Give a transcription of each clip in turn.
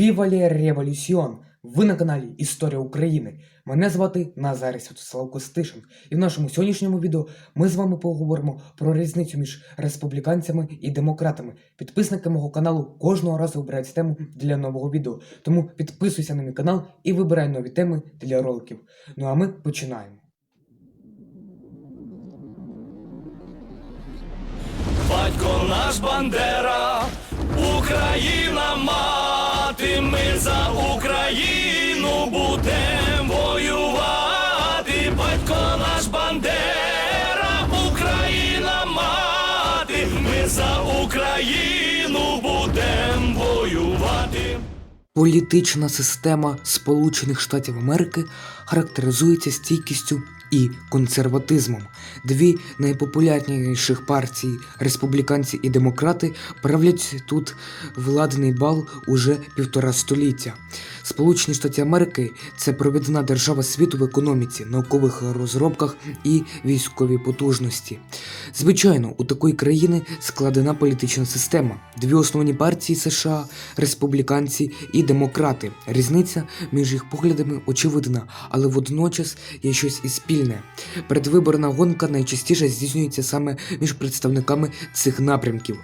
Вівалі Революціон! Ви на каналі Історія України. Мене звати Назарій Святослав Костишин. І в нашому сьогоднішньому відео ми з вами поговоримо про різницю між республіканцями і демократами. Підписники мого каналу кожного разу обирають тему для нового відео. Тому підписуйся на мій канал і вибирай нові теми для роликів. Ну а ми починаємо. Батько наш Бандера, за Україну будем воювати. Політична система Сполучених Штатів Америки характеризується стійкістю і консерватизмом. Дві найпопулярніших партії республіканці і демократи правлять тут владний бал уже півтора століття. Сполучені Штати Америки це провідна держава світу в економіці, наукових розробках і військовій потужності. Звичайно, у такої країни складена політична система. Дві основні партії США республіканці і демократи. Різниця між їх поглядами очевидна, але водночас є щось і спільне. Передвиборна гонка найчастіше здійснюється саме між представниками цих напрямків.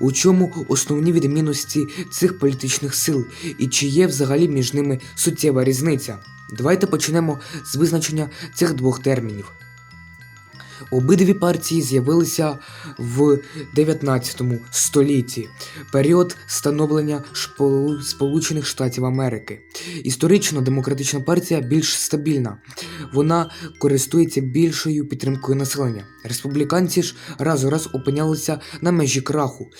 У чому основні відмінності цих політичних сил і чи є взагалі між ними суттєва різниця? Давайте почнемо з визначення цих двох термінів. Обидві партії з'явилися в 19 столітті, період становлення Сполучених Штатів Америки. Історично демократична партія більш стабільна. Вона користується більшою підтримкою населення. Республіканці ж раз у раз опинялися на межі краху.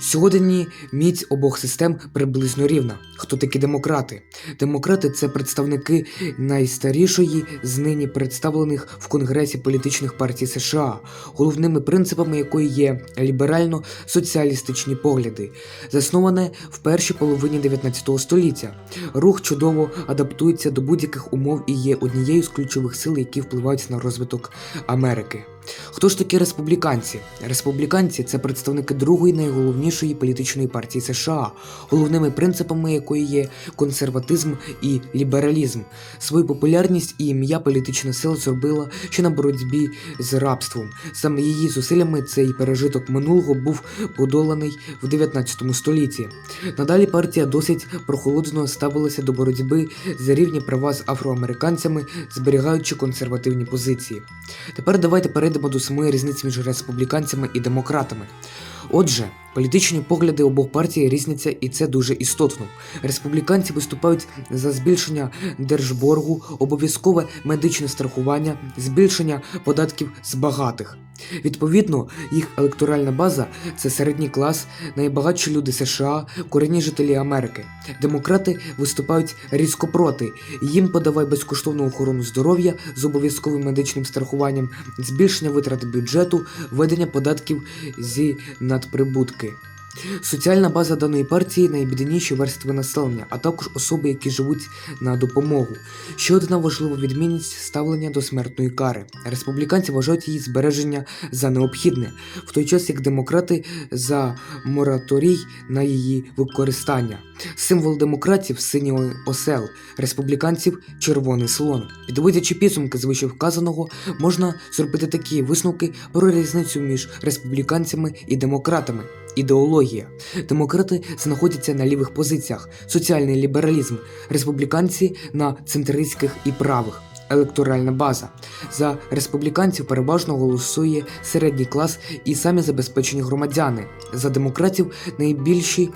Сьогодні міць обох систем приблизно рівна. Хто такі демократи? Демократи це представники найстарішої з нині представлених в Конгресі політичних партій США, головними принципами якої є ліберально-соціалістичні погляди, засноване в першій половині 19 століття. Рух чудово адаптується до будь-яких умов і є однією з ключових сил, які впливають на розвиток Америки. Хто ж такі республіканці? Республіканці це представники другої найголовнішої політичної партії США, головними принципами якої є консерватизм і лібералізм. Свою популярність і ім'я політична сила зробила ще на боротьбі з рабством. Саме її зусиллями цей пережиток минулого був подоланий в 19 столітті. Надалі партія досить прохолодно ставилася до боротьби за рівні права з афроамериканцями, зберігаючи консервативні позиції. Тепер давайте перейдемо до самої різниці між республіканцями і демократами. Отже, політичні погляди обох партій різняться, і це дуже істотно. Республіканці виступають за збільшення держборгу, обов'язкове медичне страхування, збільшення податків з багатих. Відповідно, їх електоральна база це середній клас, найбагатші люди США, корінні жителі Америки. Демократи виступають різко проти. Їм подавай безкоштовну охорону здоров'я з обов'язковим медичним страхуванням, збільшення витрат бюджету, введення податків зі надприбутки. Соціальна база даної партії найбідніші верстви населення, а також особи, які живуть на допомогу. Ще одна важлива відмінність ставлення до смертної кари. Республіканці вважають її збереження за необхідне, в той час як демократи за мораторій на її використання. Символ демократів синій осел, республіканців червоний слон. Підводячи підсумки з вказаного, можна зробити такі висновки про різницю між республіканцями і демократами. Ідеологія. Демократи знаходяться на лівих позиціях, соціальний лібералізм, республіканці на центристських і правих. Електоральна база за республіканців переважно голосує середній клас і самі забезпечені громадяни. За демократів найбільші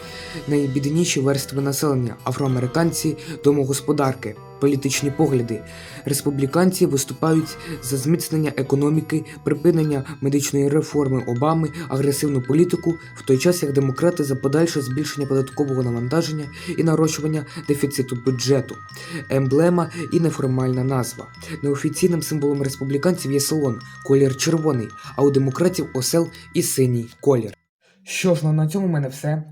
найбідніші верстви населення, афроамериканці, домогосподарки, політичні погляди. Республіканці виступають за зміцнення економіки, припинення медичної реформи Обами, агресивну політику, в той час як демократи за подальше збільшення податкового навантаження і нарощування дефіциту бюджету. Емблема і неформальна назва. Неофіційним символом республіканців є салон, колір червоний, а у демократів осел і синій колір. Що ж, ну на цьому в мене все.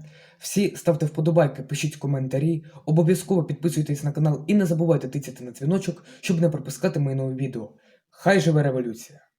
Всі ставте вподобайки, пишіть коментарі, обов'язково підписуйтесь на канал і не забувайте тицяти на дзвіночок, щоб не пропускати мої нові відео. Хай живе революція!